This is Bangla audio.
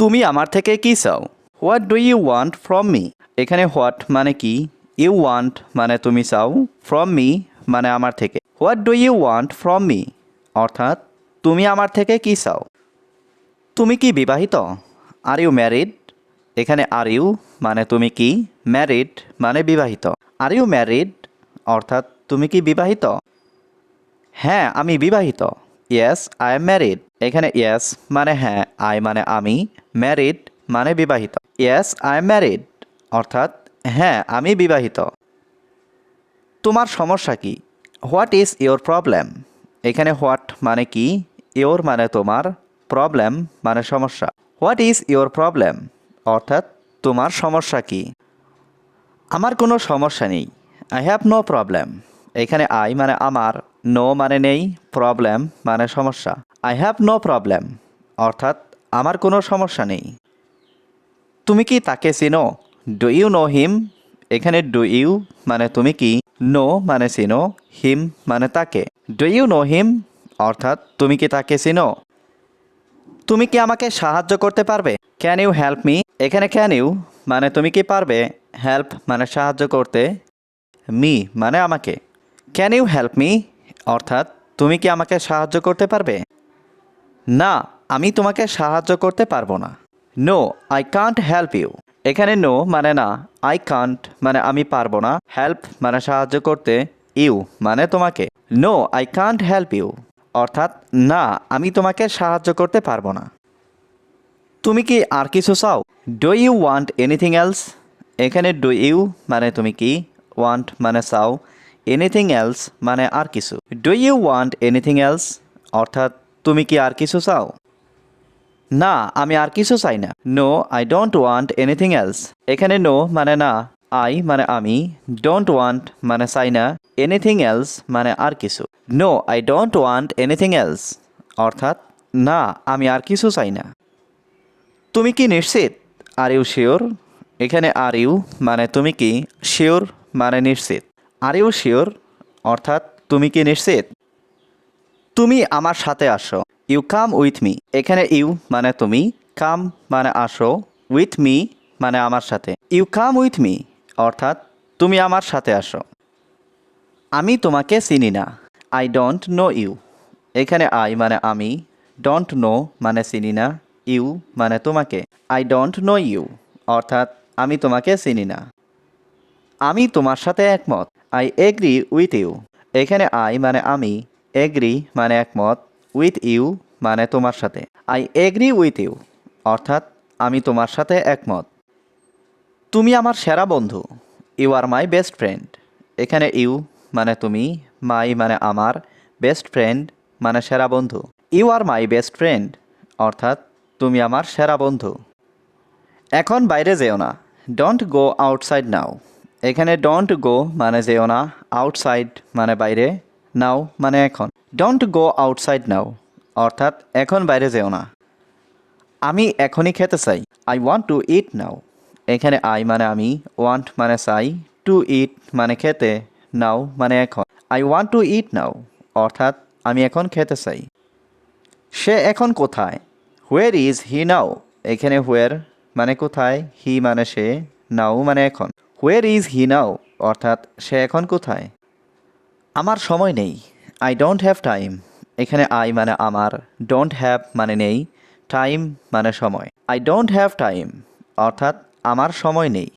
তুমি আমার থেকে কি চাও? What do you want from me এখানে হোয়াট মানে কি? ইউ ওয়ান্ট মানে তুমি চাও? ফ্রম মি মানে আমার থেকে। What do you want from me অর্থাৎ, তুমি আমার থেকে কি চাও? তুমি কি বিবাহিত? আর ইউ ম্যারিড এখানে আর ইউ মানে তুমি কি? ম্যারিড মানে বিবাহিত। আর ইউ ম্যারিড অর্থাৎ, তুমি কি বিবাহিত? হ্যাঁ আমি বিবাহিত। ইয়েস আই এম ম্যারিড এখানে ইয়েস মানে হ্যাঁ আই মানে আমি ম্যারিড মানে বিবাহিত। ইয়েস আই এম ম্যারিড অর্থাৎ হ্যাঁ আমি বিবাহিত। তোমার সমস্যা কি? হোয়াট ইজ ইয়োর প্রবলেম এখানে হোয়াট মানে কি? ইয়োর মানে তোমার প্রবলেম মানে সমস্যা। হোয়াট ইজ ইয়োর প্রবলেম অর্থাৎ তোমার সমস্যা কি? আমার কোনো সমস্যা নেই। আই হ্যাভ নো প্রবলেম এখানে আই মানে আমার নো মানে নেই প্রবলেম মানে সমস্যা। আই হ্যাভ নো প্রবলেম অর্থাৎ, আমার কোনো সমস্যা নেই। তুমি কি তাকে চিনো? ডু ইউ নো হিম এখানে ডু ইউ মানে তুমি কি? নো মানে চিনো। হিম মানে তাকে। ডু ইউ নো হিম অর্থাৎ, তুমি কি তাকে চিনো? তুমি কি আমাকে সাহায্য করতে পারবে? ক্যান ইউ হেল্প মি এখানে ক্যান ইউ মানে তুমি কি পারবে? হেল্প মানে সাহায্য করতে। মি মানে আমাকে। ক্যান ইউ হেল্প মি অর্থাৎ, তুমি কি আমাকে সাহায্য করতে পারবে? না, আমি তোমাকে সাহায্য করতে পারব না। No I can't help you এখানে নো মানে না আই কান্ট মানে আমি পারব না। হেল্প মানে সাহায্য করতে ইউ মানে তোমাকে। No I can't help you অর্থাৎ, না, আমি তোমাকে সাহায্য করতে পারব না। তুমি কি আর কিছু চাও? Do you want anything else এখানে ডু ইউ মানে তুমি কি? ওয়ান্ট মানে চাও। এনিথিং এলস মানে আর কিছু। Do you want anything else অর্থাৎ তুমি কি আর কিছু চাও? না, আমি আর কিছু চাই না। No I don't want anything else এখানে নো মানে না আই মানে আমি। ডোন্ট ওয়ান্ট মানে চাই না। এনিথিং এলস মানে আর কিছু। No I don't want anything else অর্থাৎ, না, আমি আর কিছু চাই না। তুমি কি নিশ্চিত? আর ইউ শিওর এখানে আর ইউ মানে তুমি কি? শিওর মানে নিশ্চিত। আর ইউ শিওর অর্থাৎ, তুমি কি নিশ্চিত? তুমি আমার সাথে আসো। ইউ কাম উইথ মি এখানে ইউ মানে তুমি কাম মানে আসো উইথ মি মানে আমার সাথে। ইউ কাম উইথ মি অর্থাৎ তুমি আমার সাথে আসো। আমি তোমাকে চিনি না। আই ডোন্ট নো ইউ এখানে আই মানে আমি ডোন্ট নো মানে চিনি না ইউ মানে তোমাকে। আই ডোন্ট নো ইউ অর্থাৎ আমি তোমাকে চিনি না। আমি তোমার সাথে একমত। আই এগ্রি উইথ ইউ এখানে আই মানে আমি এগ্রি মানে একমত উইথ ইউ মানে তোমার সাথে। আই এগ্রি উইথ ইউ অর্থাৎ আমি তোমার সাথে একমত। তুমি আমার সেরা বন্ধু you are my best friend এখানে ইউ মানে তুমি মাই মানে আমার বেস্ট ফ্রেন্ড মানে সেরা বন্ধু। You are my best friend অর্থাৎ তুমি আমার সেরা বন্ধু। এখন বাইরে যেও না ডোন্ট গো আউটসাইড নাও এখানে ডোন্ট গো মানে যেও না আউটসাইড মানে বাইরে। নাও মানে এখন। ডোন্ট গো আউটসাইড নাও অর্থাৎ এখন বাইরে যেও না। আমি এখনই খেতে চাই। I want to eat now এখানে আই মানে আমি ওয়ান্ট মানে চাই। টু ইট মানে খেতে নাও মানে এখন। I want to eat now অর্থাৎ আমি এখন খেতে চাই। সে এখন কোথায়? হোয়ার ইজ হি নাও এখানে হোয়ার মানে কোথায়? হি মানে সে নাও মানে এখন। হোয়ার ইজ হি নাও অর্থাৎ সে এখন কোথায়? আমার সময় নেই। আই ডোন্ট হ্যাভ টাইম এখানে আই মানে আমার ডোন্ট হ্যাভ মানে নেই। টাইম মানে সময়। আই ডোন্ট হ্যাভ টাইম অর্থাৎ আমার সময় নেই।